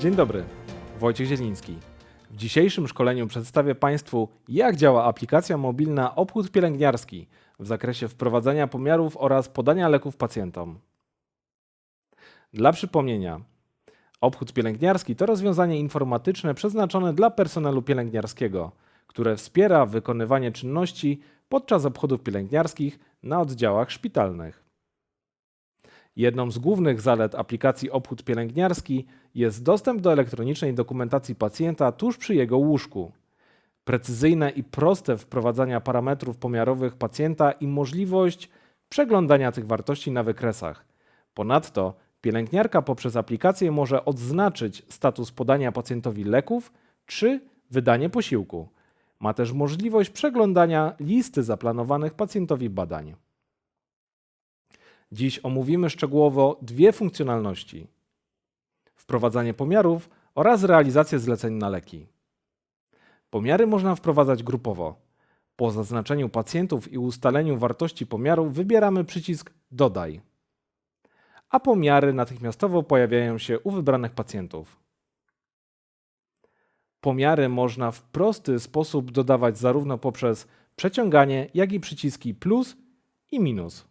Dzień dobry, Wojciech Zieliński. W dzisiejszym szkoleniu przedstawię Państwu, jak działa aplikacja mobilna Obchód Pielęgniarski w zakresie wprowadzania pomiarów oraz podania leków pacjentom. Dla przypomnienia, obchód pielęgniarski to rozwiązanie informatyczne przeznaczone dla personelu pielęgniarskiego, które wspiera wykonywanie czynności podczas obchodów pielęgniarskich na oddziałach szpitalnych. Jedną z głównych zalet aplikacji obchód pielęgniarski jest dostęp do elektronicznej dokumentacji pacjenta tuż przy jego łóżku. Precyzyjne i proste wprowadzania parametrów pomiarowych pacjenta i możliwość przeglądania tych wartości na wykresach. Ponadto pielęgniarka poprzez aplikację może odznaczyć status podania pacjentowi leków czy wydanie posiłku. Ma też możliwość przeglądania listy zaplanowanych pacjentowi badań. Dziś omówimy szczegółowo dwie funkcjonalności: wprowadzanie pomiarów oraz realizację zleceń na leki. Pomiary można wprowadzać grupowo. Po zaznaczeniu pacjentów i ustaleniu wartości pomiaru wybieramy przycisk Dodaj, a pomiary natychmiastowo pojawiają się u wybranych pacjentów. Pomiary można w prosty sposób dodawać zarówno poprzez przeciąganie, jak i przyciski plus i minus.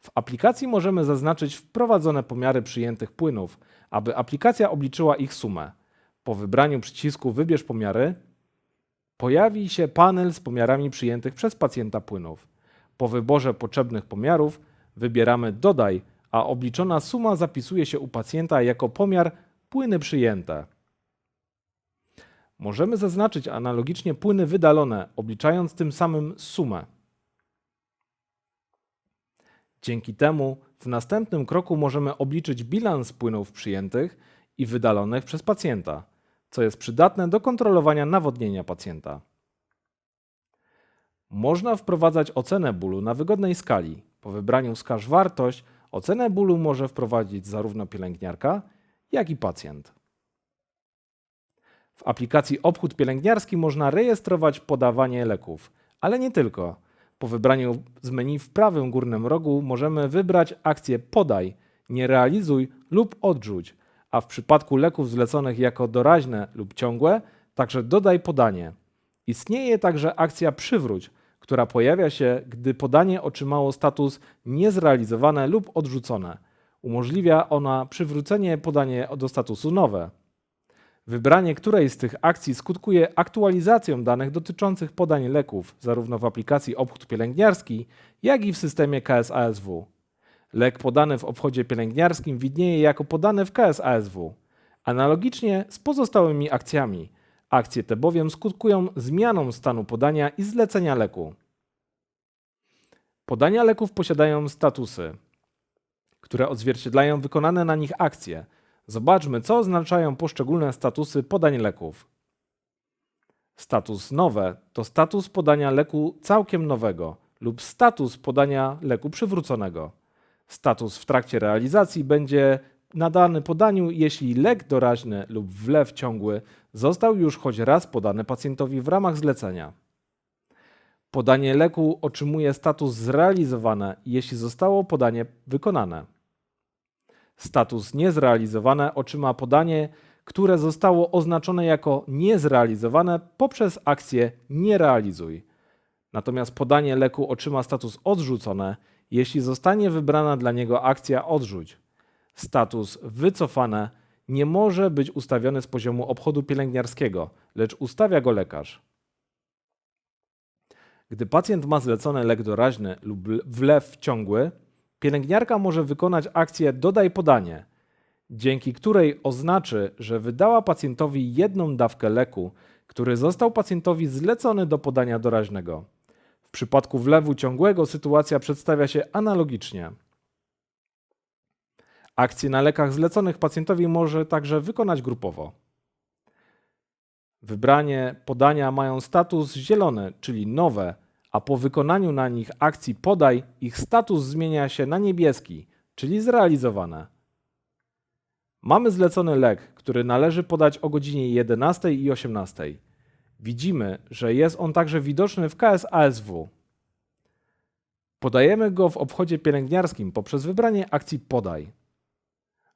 W aplikacji możemy zaznaczyć wprowadzone pomiary przyjętych płynów, aby aplikacja obliczyła ich sumę. Po wybraniu przycisku Wybierz pomiary pojawi się panel z pomiarami przyjętych przez pacjenta płynów. Po wyborze potrzebnych pomiarów wybieramy Dodaj, a obliczona suma zapisuje się u pacjenta jako pomiar płyny przyjęte. Możemy zaznaczyć analogicznie płyny wydalone, obliczając tym samym sumę. Dzięki temu w następnym kroku możemy obliczyć bilans płynów przyjętych i wydalonych przez pacjenta, co jest przydatne do kontrolowania nawodnienia pacjenta. Można wprowadzać ocenę bólu na wygodnej skali. Po wybraniu wskaż wartość, ocenę bólu może wprowadzić zarówno pielęgniarka, jak i pacjent. W aplikacji Obchód Pielęgniarski można rejestrować podawanie leków, ale nie tylko. Po wybraniu z menu w prawym górnym rogu możemy wybrać akcję Podaj, nie realizuj lub odrzuć, a w przypadku leków zleconych jako doraźne lub ciągłe, także dodaj podanie. Istnieje także akcja Przywróć, która pojawia się, gdy podanie otrzymało status niezrealizowane lub odrzucone. Umożliwia ona przywrócenie podanie do statusu nowe. Wybranie której z tych akcji skutkuje aktualizacją danych dotyczących podań leków, zarówno w aplikacji obchód pielęgniarski, jak i w systemie KSASW. Lek podany w obchodzie pielęgniarskim widnieje jako podany w KSASW. Analogicznie z pozostałymi akcjami. Akcje te bowiem skutkują zmianą stanu podania i zlecenia leku. Podania leków posiadają statusy, które odzwierciedlają wykonane na nich akcje – Zobaczmy, co oznaczają poszczególne statusy podań leków. Status nowe to status podania leku całkiem nowego lub status podania leku przywróconego. Status w trakcie realizacji będzie nadany podaniu, jeśli lek doraźny lub wlew ciągły został już choć raz podany pacjentowi w ramach zlecenia. Podanie leku otrzymuje status zrealizowane, jeśli zostało podanie wykonane. Status niezrealizowane otrzyma podanie, które zostało oznaczone jako niezrealizowane poprzez akcję nie realizuj. Natomiast podanie leku otrzyma status odrzucone, jeśli zostanie wybrana dla niego akcja odrzuć. Status wycofane nie może być ustawiony z poziomu obchodu pielęgniarskiego, lecz ustawia go lekarz. Gdy pacjent ma zlecony lek doraźny lub wlew ciągły, pielęgniarka może wykonać akcję Dodaj podanie, dzięki której oznaczy, że wydała pacjentowi jedną dawkę leku, który został pacjentowi zlecony do podania doraźnego. W przypadku wlewu ciągłego sytuacja przedstawia się analogicznie. Akcje na lekach zleconych pacjentowi może także wykonać grupowo. Wybranie podania mają status zielony, czyli nowe, a po wykonaniu na nich akcji podaj, ich status zmienia się na niebieski, czyli zrealizowane. Mamy zlecony lek, który należy podać o godzinie 11 i 18. Widzimy, że jest on także widoczny w KSASW. Podajemy go w obchodzie pielęgniarskim poprzez wybranie akcji podaj.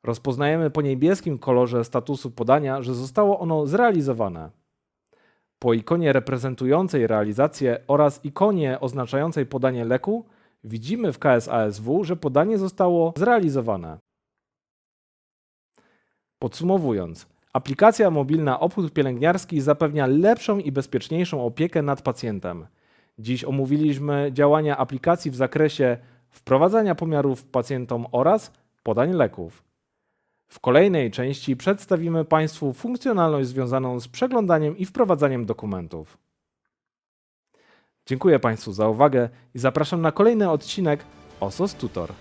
Rozpoznajemy po niebieskim kolorze statusu podania, że zostało ono zrealizowane. Po ikonie reprezentującej realizację oraz ikonie oznaczającej podanie leku widzimy w KSASW, że podanie zostało zrealizowane. Podsumowując, aplikacja mobilna Obchód Pielęgniarski zapewnia lepszą i bezpieczniejszą opiekę nad pacjentem. Dziś omówiliśmy działania aplikacji w zakresie wprowadzania pomiarów pacjentom oraz podań leków. W kolejnej części przedstawimy Państwu funkcjonalność związaną z przeglądaniem i wprowadzaniem dokumentów. Dziękuję Państwu za uwagę i zapraszam na kolejny odcinek OSOS Tutor.